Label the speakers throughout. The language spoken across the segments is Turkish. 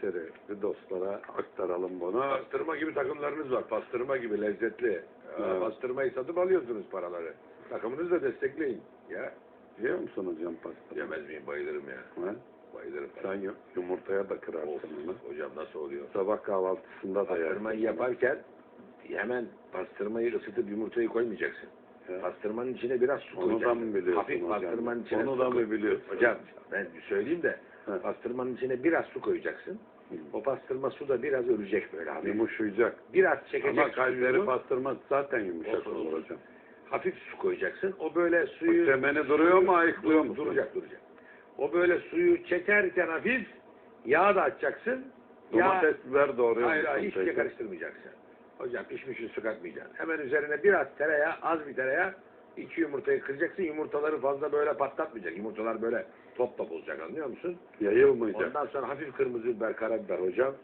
Speaker 1: Kayseri bir dostlara aktaralım bunu.
Speaker 2: Pastırma gibi takımlarınız var. Pastırma gibi lezzetli.
Speaker 1: Evet.
Speaker 2: Pastırmayı satıp alıyorsunuz paraları. Takımınızı da destekleyin. Ya
Speaker 1: Yiyor musun hocam pastırma?
Speaker 2: yemez miyim? Bayılırım ya.
Speaker 1: Ha?
Speaker 2: Bayılırım.
Speaker 1: Sen yu- yumurtaya da kırarsın
Speaker 2: Of,
Speaker 1: onu.
Speaker 2: hocam nasıl oluyor?
Speaker 1: Sabah kahvaltısında da yersin.
Speaker 2: Pastırmayı yaparken hemen pastırmayı ısıtıp yumurtayı koymayacaksın.
Speaker 1: Ya.
Speaker 2: Pastırmanın içine biraz su
Speaker 1: Onu da
Speaker 2: koyacaksın.
Speaker 1: mı biliyorsun
Speaker 2: Hafif
Speaker 1: hocam?
Speaker 2: pastırmanın içine
Speaker 1: Onu
Speaker 2: su
Speaker 1: da mı
Speaker 2: koy-
Speaker 1: biliyorsun?
Speaker 2: Hocam ben söyleyeyim de
Speaker 1: Hı.
Speaker 2: pastırmanın içine biraz su koyacaksın. O pastırma su da biraz ölecek böyle hafif.
Speaker 1: Yumuşayacak.
Speaker 2: Biraz çekecek
Speaker 1: Ama Kayseri
Speaker 2: suyunu,
Speaker 1: pastırma zaten yumuşak
Speaker 2: Olsun,
Speaker 1: olur
Speaker 2: olsun.
Speaker 1: hocam.
Speaker 2: hafif su koyacaksın. O böyle
Speaker 1: Bu
Speaker 2: suyu...
Speaker 1: temeni duruyor mu ayıklıyor musun?
Speaker 2: Duracak duracak. O böyle suyu çekerken hafif yağ da açacaksın. Yağ,
Speaker 1: Domates biber doğruyor
Speaker 2: hayır hayır hiçbir şey karıştırmayacaksın. Hocam pişmişini su katmayacaksın. Hemen üzerine biraz tereyağı, az bir tereyağı, iki yumurtayı kıracaksın. Yumurtaları fazla böyle patlatmayacak. Yumurtalar böyle top top olacak anlıyor musun?
Speaker 1: Yayılmayacak.
Speaker 2: Ondan sonra hafif kırmızı biber, karabiber hocam.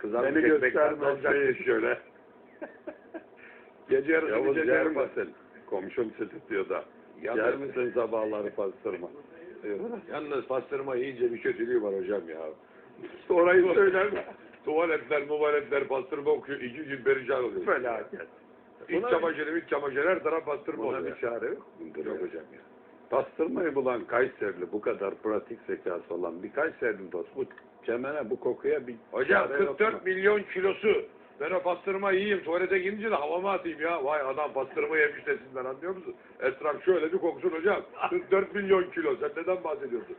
Speaker 2: Kızarmış
Speaker 1: Beni
Speaker 2: ekmekler
Speaker 1: gösterme
Speaker 2: olacak.
Speaker 1: şeyi şöyle.
Speaker 2: Gece yarısı
Speaker 1: Yavuz yer misin? Komşum tutuyor da.
Speaker 2: Yalnız-
Speaker 1: Yer misin sabahları pastırma?
Speaker 2: Yalnız pastırma yiyince bir kötülüğü var hocam ya.
Speaker 1: Orayı söyler mi?
Speaker 2: Tuvaletler, muvaletler pastırma okuyor. İki gün perişan oluyor.
Speaker 1: Felaket.
Speaker 2: İç çamaşırı, iç çamaşırı her taraf pastırma
Speaker 1: Buna
Speaker 2: oluyor.
Speaker 1: bir çare yok?
Speaker 2: Yok hocam ya.
Speaker 1: Pastırmayı bulan Kayserili bu kadar pratik zekası olan bir Kayserili dost bu çemene bu kokuya bir
Speaker 2: Hocam
Speaker 1: çare yok
Speaker 2: 44
Speaker 1: mu?
Speaker 2: milyon kilosu. Ben o pastırma yiyeyim. Tuvalete gidince de havama atayım ya. Vay adam pastırma yemiş desinler anlıyor musun? Etraf şöyle bir koksun hocam. 44 milyon kilo. Sen neden bahsediyorsun?